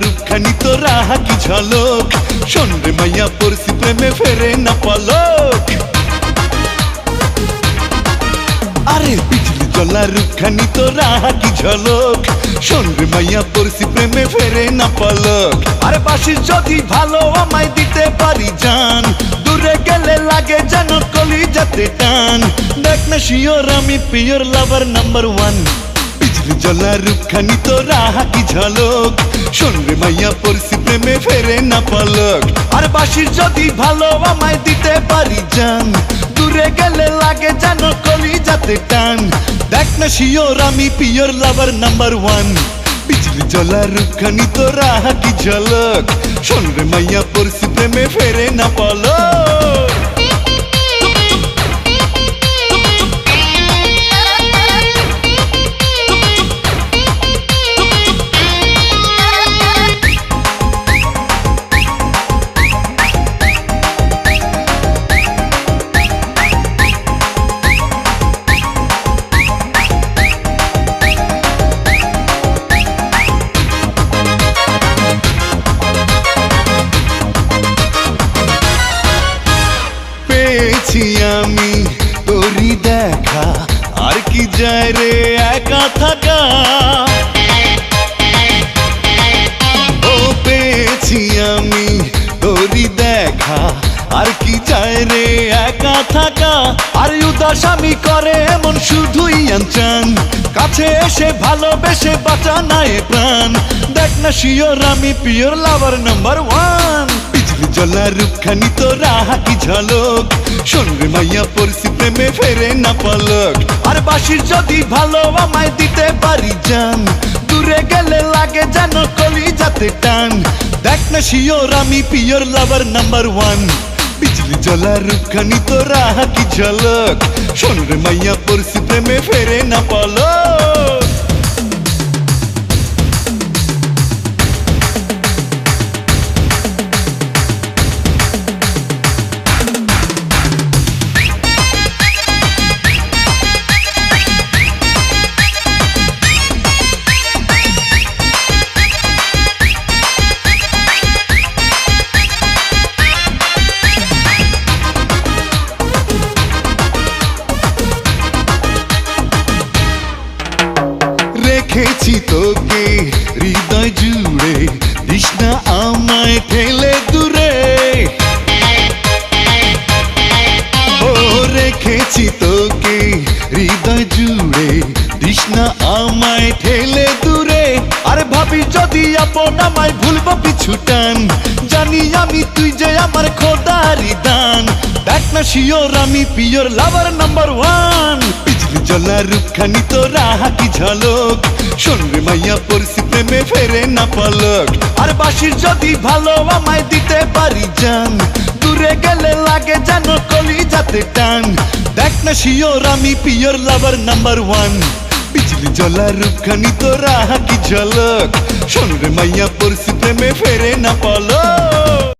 রূপখানি তোরা কি ঝলক? শোন মাইয়া, পড়ছি প্রেমে ফেরে না পলক। আরে বিজলি জ্বলা, রূপখানি তোরা কি ঝলক? শোন মাইয়া, পড়ছি প্রেমে ফেরে না পলক। আরে বাসির যদি ভালো আমায় দিতে পারি জান, দূরে গেলে লাগে যেন কলি যাতে টান। দেখ না শিওর, আমি পিওর লাভার নাম্বার ওয়ান জ্বলা রূপখানি তোরা কি ঝলক। শোন মাইয়া, পড়ছি প্রেমে, ফেরে না পলক। আর বাসির যদি ভালো আমায় দিতে পারি জান, দূরে গেলে লাগে যেন কলি যাতে টান। দেখ না শিওর, আমি পিওর লাভার নাম্বার ওয়ান বিজলি জ্বলা রূপখানি তোরা কি ঝলক। শোন রে মাইয়া, পড়ছি প্রেমে, ফেরে না পলক। একা থাকা। আর উদাস আমি করে এমন শুধুই আনচান। কাছে এসে ভালোবেসে বাঁচা নাই প্রাণ। দেখ না শিওর, আমি পিওর লাভার নাম্বার ওয়ান। বিজলি জ্বলা, রূপখানি তোরা কি ঝলক। রে মাইয়া, পড়ছি প্রেমে, ফেরে না পলক। আর বাসির যদি ভালো আমায় দিতে পারি জান, দূরে গেলে লাগে যেন কলি যাতে টান। দেখ না শিওর, আমি পিওর লাভার নাম্বার ওয়ান। বিজলি জ্বলা রূপখানি তোরা কি ঝলক? শোন রে মাইয়া পড়ছি প্রেমে ফেরে না পলক। রেখেছি তোকে, হৃদয় জুড়ে। না আমায় ঠেলে দূরে। ও, রেখেছি তোকে, হৃদয় জুড়ে। না আমায় ঠেলে দূরে। আরে ভাবি, যদি আপন আমায় ভুলবো পিছু টান, জানি আমি তুই যে আমার খোদারি দান। দেখ না শিওর, আমি পিওর লাভার নাম্বার ওয়ান বিজলি জ্বলা রূপখানি, তোরা কি ঝলক। শোন রে মাইয়া পড়ছি প্রেমে ফেরে না পলক। আর বাসির যদি ভালো আমায় দিতে পারি জান, দূরে গেলে লাগে যেন কলি যাতে টান। দেখ না শিওর, আমি পিওর লাভার নাম্বার ওয়ান বিজলি জ্বলা রূপখানি তোরা কি ঝলক। শোন রে মাইয়া পড়ছি প্রেমে ফেরে না পলক।